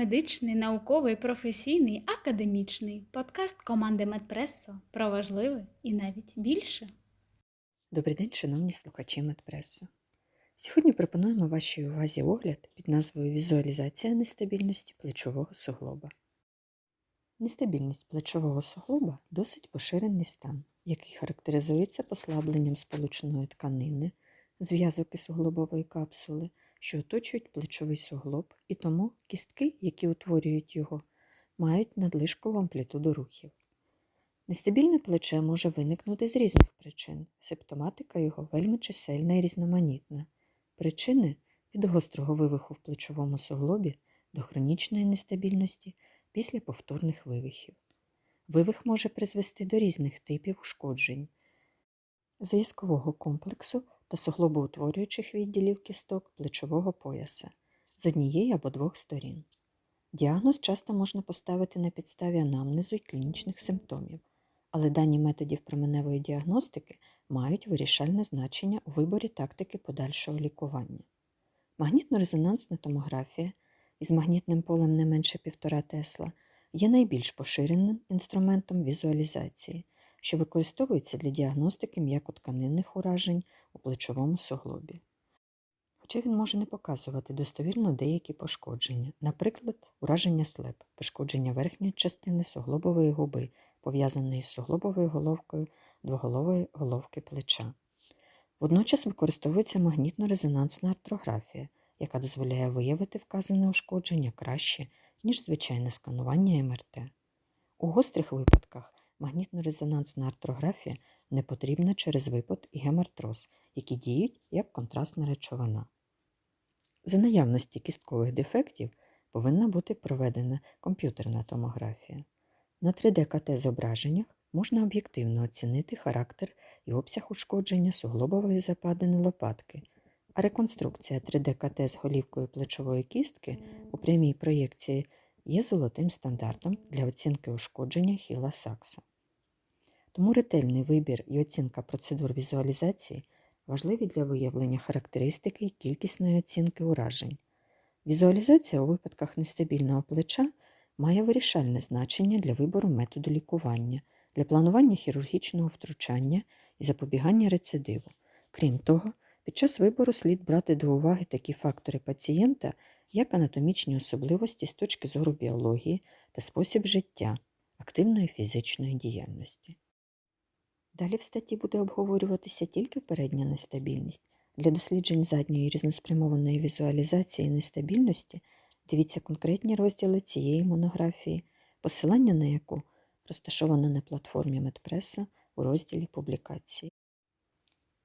Медичний, науковий, професійний, академічний подкаст команди Медпресо про важливе і навіть більше. Добрий день, шановні слухачі Медпресу. Сьогодні пропонуємо вашій увазі огляд під назвою Візуалізація нестабільності плечового суглоба. Нестабільність плечового суглоба досить поширений стан, який характеризується послабленням сполучної тканини, зв'язок і суглобової капсули, що оточують плечовий суглоб, і тому кістки, які утворюють його, мають надлишкову амплітуду рухів. Нестабільне плече може виникнути з різних причин. Симптоматика його вельми чисельна і різноманітна. Причини від гострого вивиху в плечовому суглобі до хронічної нестабільності після повторних вивихів. Вивих може призвести до різних типів ушкоджень зв'язкового комплексу та суглобоутворюючих відділів кісток плечового пояса з однієї або двох сторін. Діагноз часто можна поставити на підставі анамнезу і клінічних симптомів, але дані методів променевої діагностики мають вирішальне значення у виборі тактики подальшого лікування. Магнітно-резонансна томографія із магнітним полем не менше 1,5 Тесла є найбільш поширеним інструментом візуалізації, що використовується для діагностики м'якотканинних уражень у плечовому суглобі. Хоча він може не показувати достовірно деякі пошкодження, наприклад, ураження слеп, пошкодження верхньої частини суглобової губи, пов'язаної з суглобовою головкою двоголової головки плеча. Водночас використовується магнітно-резонансна артрографія, яка дозволяє виявити вказане ушкодження краще, ніж звичайне сканування МРТ. У гострих випадках магнітно-резонансна артрографія не потрібна через випад і гемартроз, які діють як контрастна речовина. За наявності кісткових дефектів повинна бути проведена комп'ютерна томографія. На 3D-КТ зображеннях можна об'єктивно оцінити характер і обсяг ушкодження суглобової западини лопатки, а реконструкція 3D-КТ з голівкою плечової кістки у прямій проєкції є золотим стандартом для оцінки ушкодження хіла сакса. Тому ретельний вибір і оцінка процедур візуалізації важливі для виявлення характеристики і кількісної оцінки уражень. Візуалізація у випадках нестабільного плеча має вирішальне значення для вибору методу лікування, для планування хірургічного втручання і запобігання рецидиву. Крім того, під час вибору слід брати до уваги такі фактори пацієнта, як анатомічні особливості з точки зору біології та спосіб життя, активної фізичної діяльності. Далі в статті буде обговорюватися тільки передня нестабільність. Для досліджень задньої різноспрямованої візуалізації нестабільності дивіться конкретні розділи цієї монографії, посилання на яку розташоване на платформі Медпреса у розділі публікації.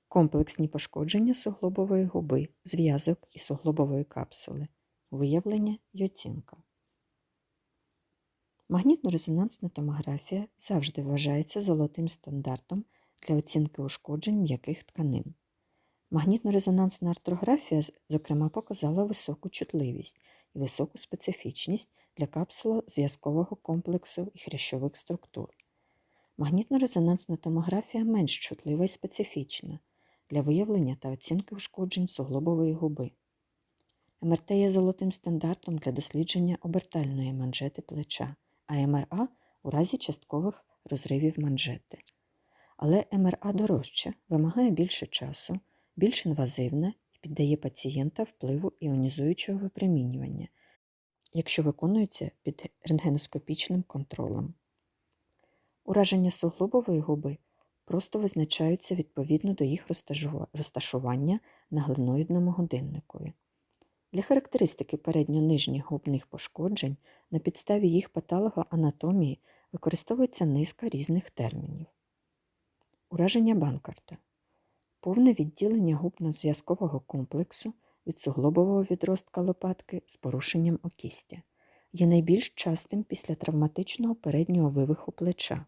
Комплексні пошкодження суглобової губи, зв'язок і суглобової капсули, виявлення й оцінка. Магнітно-резонансна томографія завжди вважається золотим стандартом для оцінки ушкоджень м'яких тканин. Магнітно-резонансна артрографія, зокрема, показала високу чутливість і високу специфічність для капсуло-зв'язкового комплексу і хрящових структур. Магнітно-резонансна томографія менш чутлива і специфічна для виявлення та оцінки ушкоджень суглобової губи. МРТ є золотим стандартом для дослідження обертальної манжети плеча, а МРА у разі часткових розривів манжети. Але МРА дорожче, вимагає більше часу, більш інвазивне і піддає пацієнта впливу іонізуючого випромінювання, якщо виконується під рентгеноскопічним контролем. Ураження суглобової губи просто визначаються відповідно до їх розташування на глиноїдному годинникові. Для характеристики передньо-нижніх губних пошкоджень на підставі їх патологоанатомії використовується низка різних термінів. Ураження банкарта повне відділення губно-зв'язкового комплексу від суглобового відростка лопатки з порушенням окістя є найбільш частим після травматичного переднього вивиху плеча.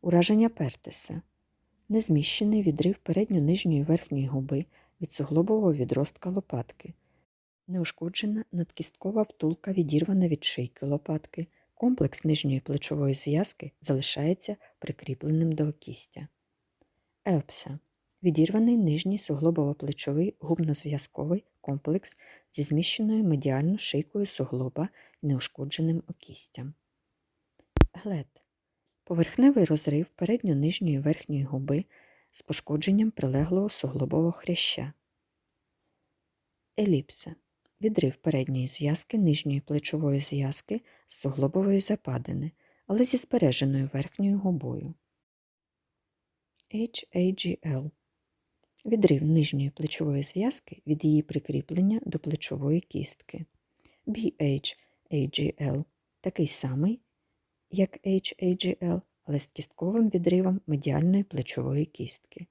Ураження пертеса незміщений відрив передньо-нижньої верхньої губи від суглобового відростка лопатки, неушкоджена надкісткова втулка відірвана від шийки лопатки, комплекс нижньої плечової зв'язки залишається прикріпленим до окістя. Елпса відірваний нижній суглобово-плечовий губнозв'язковий комплекс зі зміщеною медіально шийкою суглоба неушкодженим окістям. Глед поверхневий розрив передньо-нижньої верхньої губи з пошкодженням прилеглого суглобового хряща. Еліпса відрив передньої зв'язки нижньої плечової зв'язки з суглобової западини, але зі збереженою верхньою губою. HAGL відрив нижньої плечової зв'язки від її прикріплення до плечової кістки. BHAGL такий самий, як HAGL, але з кістковим відривом медіальної плечової кістки.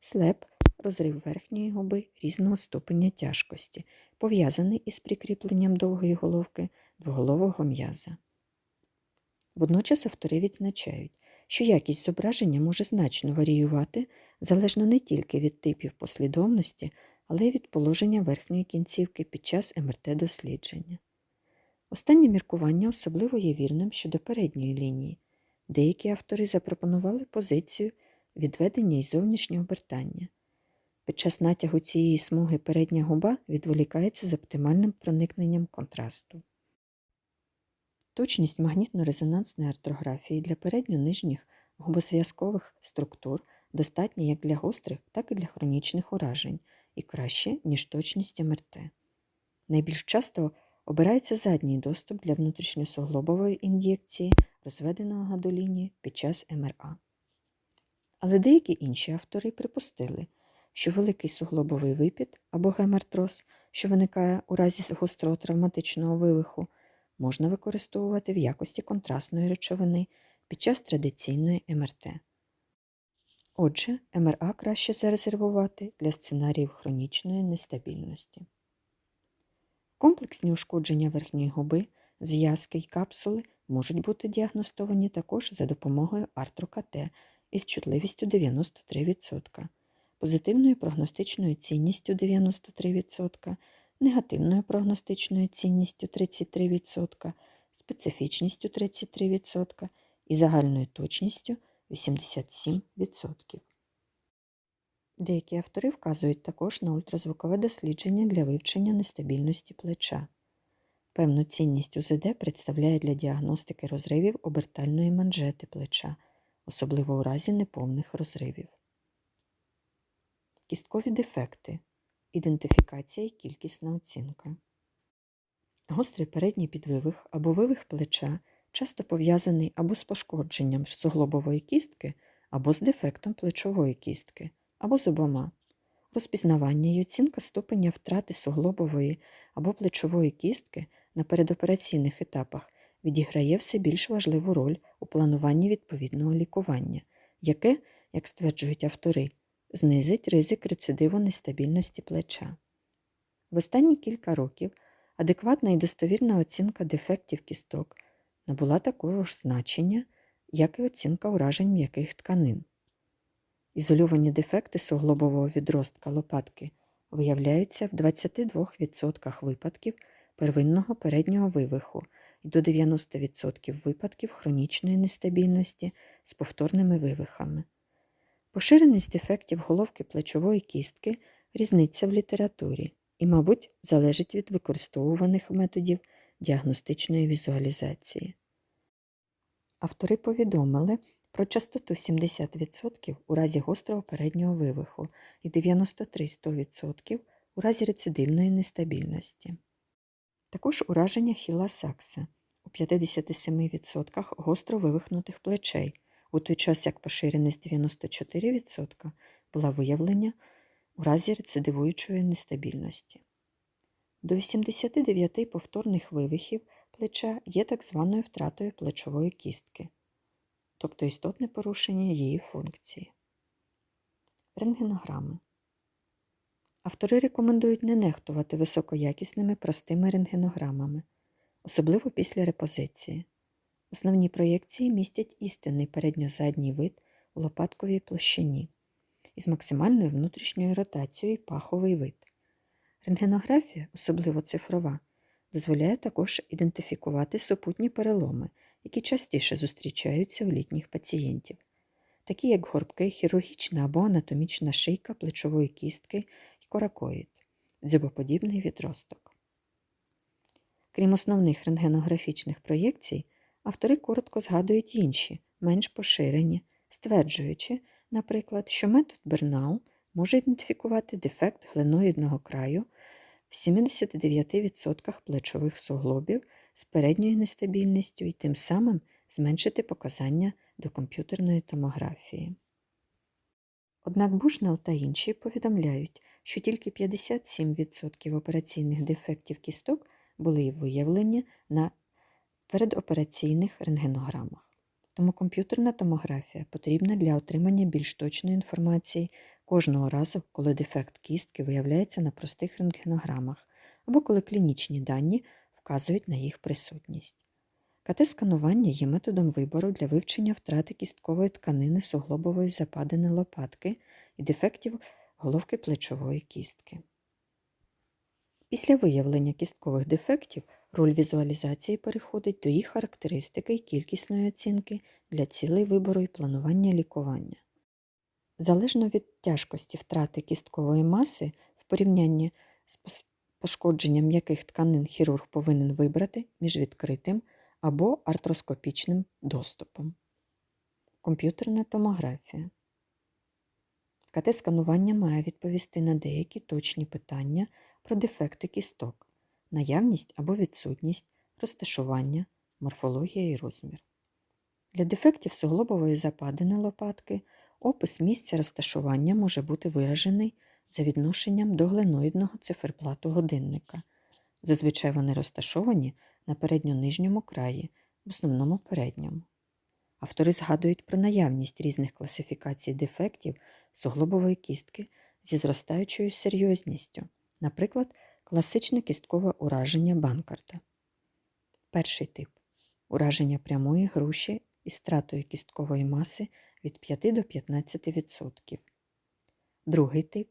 Слеп розрив верхньої губи різного ступеня тяжкості, пов'язаний із прикріпленням довгої головки двоголового м'яза. Водночас автори відзначають, що якість зображення може значно варіювати залежно не тільки від типів послідовності, але й від положення верхньої кінцівки під час МРТ-дослідження. Останнє міркування особливо є вірним щодо передньої лінії. Деякі автори запропонували позицію відведення і зовнішнього обертання. Під час натягу цієї смуги передня губа відволікається з оптимальним проникненням контрасту. Точність магнітно-резонансної артрографії для передньо-нижніх губозв'язкових структур достатня як для гострих, так і для хронічних уражень і краще, ніж точність МРТ. Найбільш часто обирається задній доступ для внутрішньосуглобової ін'єкції розведеного гадолінії під час МРА. Але деякі інші автори припустили, що великий суглобовий випід або гемартроз, що виникає у разі гострого травматичного вивиху, можна використовувати в якості контрастної речовини під час традиційної МРТ. Отже, МРА краще зарезервувати для сценаріїв хронічної нестабільності. Комплексні ушкодження верхньої губи, зв'язки й капсули можуть бути діагностовані також за допомогою артрокт із чутливістю 93%, позитивною прогностичною цінністю 93%, негативною прогностичною цінністю 33%, специфічністю 33% і загальною точністю 87%. Деякі автори вказують також на ультразвукове дослідження для вивчення нестабільності плеча. Певну цінність УЗД представляє для діагностики розривів обертальної манжети плеча, особливо у разі неповних розривів. Кісткові дефекти. Ідентифікація і кількісна оцінка. Гострий передній підвивих або вивих плеча часто пов'язаний або з пошкодженням суглобової кістки, або з дефектом плечової кістки, або з обома. Розпізнавання і оцінка ступеня втрати суглобової або плечової кістки на передопераційних етапах відіграє все більш важливу роль у плануванні відповідного лікування, яке, як стверджують автори, знизить ризик рецидиву нестабільності плеча. В останні кілька років адекватна і достовірна оцінка дефектів кісток набула такого ж значення, як і оцінка уражень м'яких тканин. Ізольовані дефекти суглобового відростка лопатки виявляються в 22% випадків первинного переднього вивиху і до 90% випадків хронічної нестабільності з повторними вивихами. Поширеність дефектів головки плечової кістки різниця в літературі і, мабуть, залежить від використовуваних методів діагностичної візуалізації. Автори повідомили про частоту 70% у разі гострого переднього вивиху і 93-100% у разі рецидивної нестабільності. Також ураження хіла сакса у 57% гостро вивихнутих плечей, у той час як поширеність 94% була виявлення у разі рецидивуючої нестабільності. До 89 повторних вивихів плеча є так званою втратою плечової кістки, тобто істотне порушення її функції. Рентгенограми. Автори рекомендують не нехтувати високоякісними простими рентгенограмами, особливо після репозиції. Основні проєкції містять істинний передньо-задній вид у лопатковій площині із максимальною внутрішньою ротацією паховий вид. Рентгенографія, особливо цифрова, дозволяє також ідентифікувати супутні переломи, які частіше зустрічаються у літніх пацієнтів, такі як горбки, хірургічна або анатомічна шийка плечової кістки і коракоїд, дзьобоподібний відросток. Крім основних рентгенографічних проєкцій, автори коротко згадують інші, менш поширені, стверджуючи, наприклад, що метод Бернау може ідентифікувати дефект гленоїдного краю в 79% плечових суглобів з передньою нестабільністю і тим самим зменшити показання до комп'ютерної томографії. Однак Бушнел та інші повідомляють, що тільки 57% операційних дефектів кісток були виявлені на передопераційних рентгенограмах. Тому комп'ютерна томографія потрібна для отримання більш точної інформації кожного разу, коли дефект кістки виявляється на простих рентгенограмах або коли клінічні дані вказують на їх присутність. КТ-сканування є методом вибору для вивчення втрати кісткової тканини суглобової западини лопатки і дефектів головки плечової кістки. Після виявлення кісткових дефектів роль візуалізації переходить до їх характеристики і кількісної оцінки для цілей вибору і планування лікування. Залежно від тяжкості втрати кісткової маси в порівнянні з пошкодженням яких тканин хірург повинен вибрати між відкритим або артроскопічним доступом. Комп'ютерна томографія. КТ-сканування має відповісти на деякі точні питання про дефекти кісток, наявність або відсутність, розташування, морфологія і розмір. Для дефектів суглобової западини лопатки опис місця розташування може бути виражений за відношенням до гленоїдного циферблату годинника. Зазвичай вони розташовані на передньо-нижньому краї, в основному передньому. Автори згадують про наявність різних класифікацій дефектів суглобової кістки зі зростаючою серйозністю, наприклад, класичне кісткове ураження Банкарта. Перший тип ураження прямої груші із стратою кісткової маси від 5 до 15%. Другий тип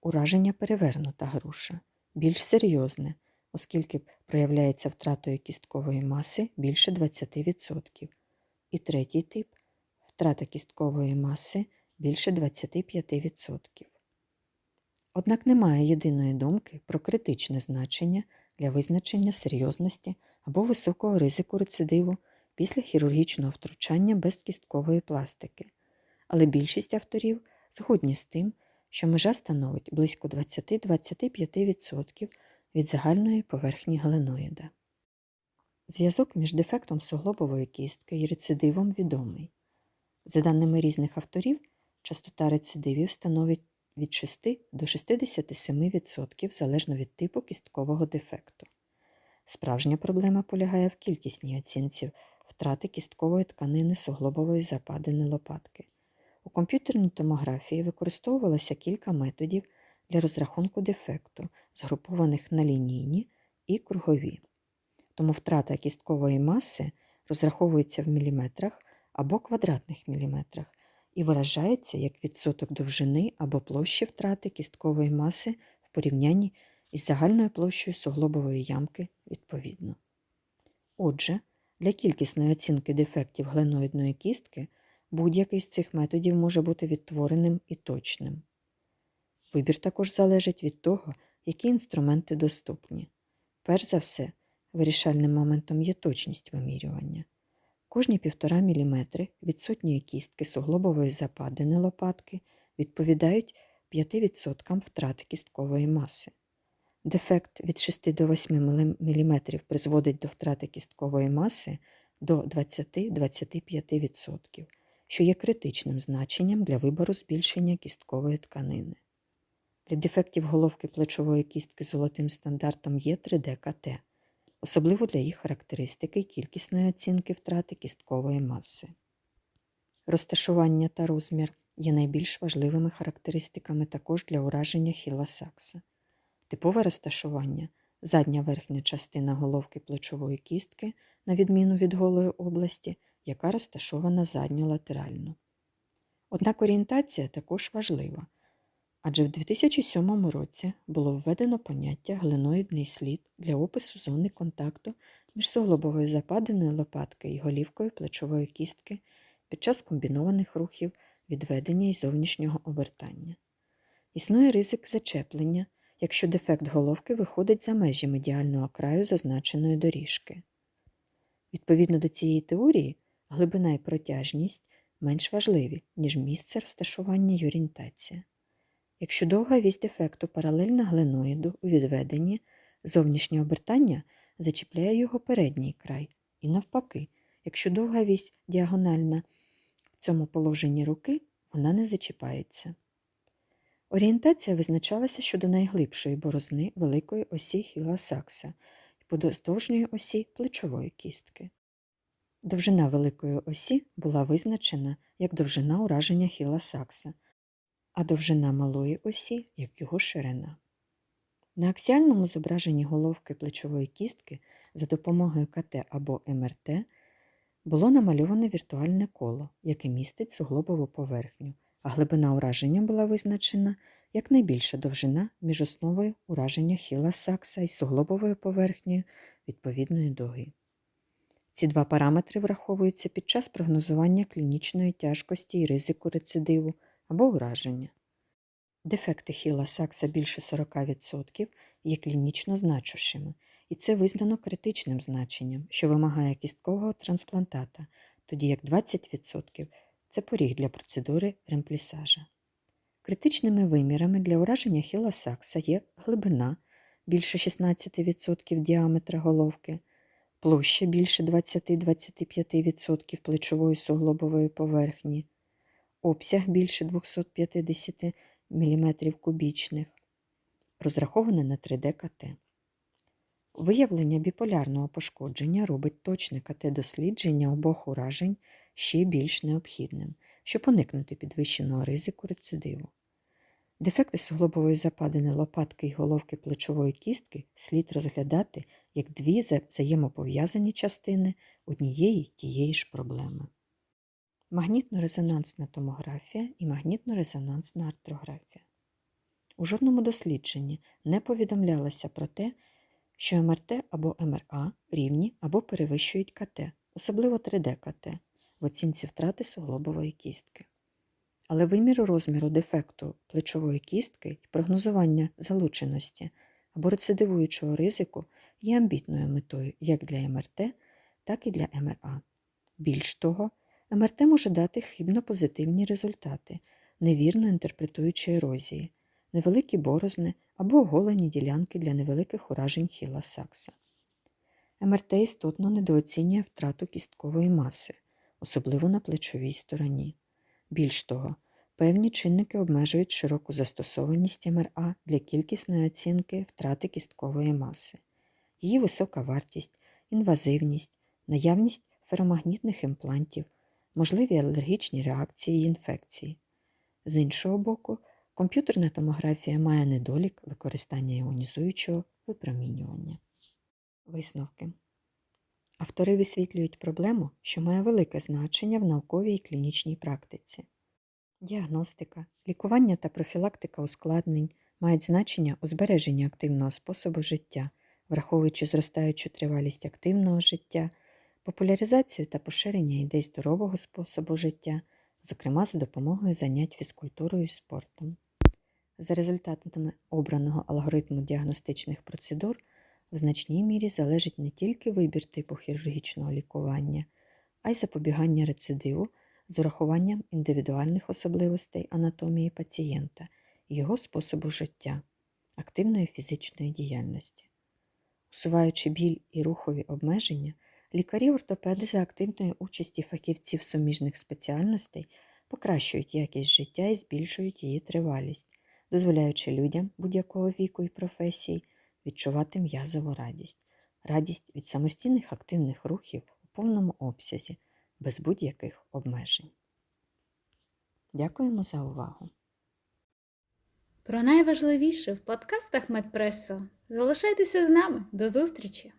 ураження перевернута груша, більш серйозне, оскільки проявляється втратою кісткової маси більше 20%. І третій тип втрата кісткової маси більше 25%. Однак немає єдиної думки про критичне значення для визначення серйозності або високого ризику рецидиву після хірургічного втручання без кісткової пластики, але більшість авторів згодні з тим, що межа становить близько 20-25% від загальної поверхні гленоїда. Зв'язок між дефектом суглобової кістки і рецидивом відомий. За даними різних авторів, частота рецидивів становить від 6 до 67% залежно від типу кісткового дефекту. Справжня проблема полягає в кількісній оцінці втрати кісткової тканини суглобової западини лопатки. У комп'ютерній томографії використовувалося кілька методів для розрахунку дефекту, згрупованих на лінійні і кругові. Тому втрата кісткової маси розраховується в міліметрах або квадратних міліметрах і виражається як відсоток довжини або площі втрати кісткової маси в порівнянні із загальною площею суглобової ямки відповідно. Отже, для кількісної оцінки дефектів гленоїдної кістки будь-який з цих методів може бути відтвореним і точним. Вибір також залежить від того, які інструменти доступні. Перш за все, вирішальним моментом є точність вимірювання. Кожні 1,5 мм відсутньої кістки суглобової западини лопатки відповідають 5% втрати кісткової маси. Дефект від 6 до 8 мм призводить до втрати кісткової маси до 20-25%, що є критичним значенням для вибору збільшення кісткової тканини. Для дефектів головки плечової кістки золотим стандартом є 3D-КТ, особливо для їх характеристики і кількісної оцінки втрати кісткової маси. Розташування та розмір є найбільш важливими характеристиками також для ураження хіла сакса. Типове розташування задня верхня частина головки плечової кістки, на відміну від голої області, яка розташована задньолатерально. Однак орієнтація також важлива, адже в 2007 році було введено поняття глиноїдний слід для опису зони контакту між суглобовою западиною лопатки і голівкою плечової кістки під час комбінованих рухів відведення і зовнішнього обертання. Існує ризик зачеплення, якщо дефект головки виходить за межі медіального краю зазначеної доріжки. Відповідно до цієї теорії, глибина і протяжність менш важливі, ніж місце розташування й орієнтація. Якщо довга вісь дефекту паралельна гленоїду у відведенні, зовнішнє обертання зачіпляє його передній край, і навпаки, якщо довга вісь діагональна в цьому положенні руки, вона не зачіпається. Орієнтація визначалася щодо найглибшої борозни великої осі хіла сакса і подовжньої осі плечової кістки. Довжина великої осі була визначена як довжина ураження хіла сакса, а довжина малої осі як його ширина. На аксіальному зображенні головки плечової кістки за допомогою КТ або МРТ було намальоване віртуальне коло, яке містить суглобову поверхню, а глибина ураження була визначена як найбільша довжина між основою ураження хіла сакса і суглобовою поверхнею відповідної доги. Ці два параметри враховуються під час прогнозування клінічної тяжкості і ризику рецидиву або ураження. Дефекти хіла сакса більше 40% є клінічно значущими, і це визнано критичним значенням, що вимагає кісткового трансплантата, тоді як 20% це поріг для процедури ремплісажа. Критичними вимірами для ураження хіла сакса є глибина більше 16% діаметра головки, площа більше 20-25% плечової суглобової поверхні, обсяг більше 250 мм кубічних, розраховане на 3D КТ. Виявлення біполярного пошкодження робить точне КТ-дослідження обох уражень ще більш необхідним, щоб уникнути підвищеного ризику рецидиву. Дефекти суглобової западини лопатки й головки плечової кістки слід розглядати як дві взаємопов'язані частини однієї тієї ж проблеми. Магнітно-резонансна томографія і магнітно-резонансна артрографія. У жодному дослідженні не повідомлялося про те, що МРТ або МРА рівні або перевищують КТ, особливо 3D-КТ, в оцінці втрати суглобової кістки. Але вимір розміру дефекту плечової кістки і прогнозування залученості або рецидивуючого ризику є амбітною метою як для МРТ, так і для МРА. Більш того, МРТ може дати хибно позитивні результати, невірно інтерпретуючи ерозії, невеликі борозни або оголені ділянки для невеликих уражень хіла сакса. МРТ істотно недооцінює втрату кісткової маси, особливо на плечовій стороні. Більш того, певні чинники обмежують широку застосованість МРА для кількісної оцінки втрати кісткової маси, її висока вартість, інвазивність, наявність феромагнітних імплантів, можливі алергічні реакції і інфекції. З іншого боку, комп'ютерна томографія має недолік використання іонізуючого випромінювання. Висновки. Автори висвітлюють проблему, що має велике значення в науковій і клінічній практиці. Діагностика, лікування та профілактика ускладнень мають значення у збереженні активного способу життя, враховуючи зростаючу тривалість активного життя, популяризацію та поширення ідей здорового способу життя, зокрема за допомогою занять фізкультурою і спортом. За результатами обраного алгоритму діагностичних процедур в значній мірі залежить не тільки вибір типу хірургічного лікування, а й запобігання рецидиву з урахуванням індивідуальних особливостей анатомії пацієнта і його способу життя, активної фізичної діяльності. Усуваючи біль і рухові обмеження, лікарі-ортопеди за активної участі фахівців суміжних спеціальностей покращують якість життя і збільшують її тривалість, дозволяючи людям будь-якого віку і професії відчувати м'язову радість, радість від самостійних активних рухів у повному обсязі, без будь-яких обмежень. Дякуємо за увагу! Про найважливіше в подкастах Медпресо. Залишайтеся з нами. До зустрічі!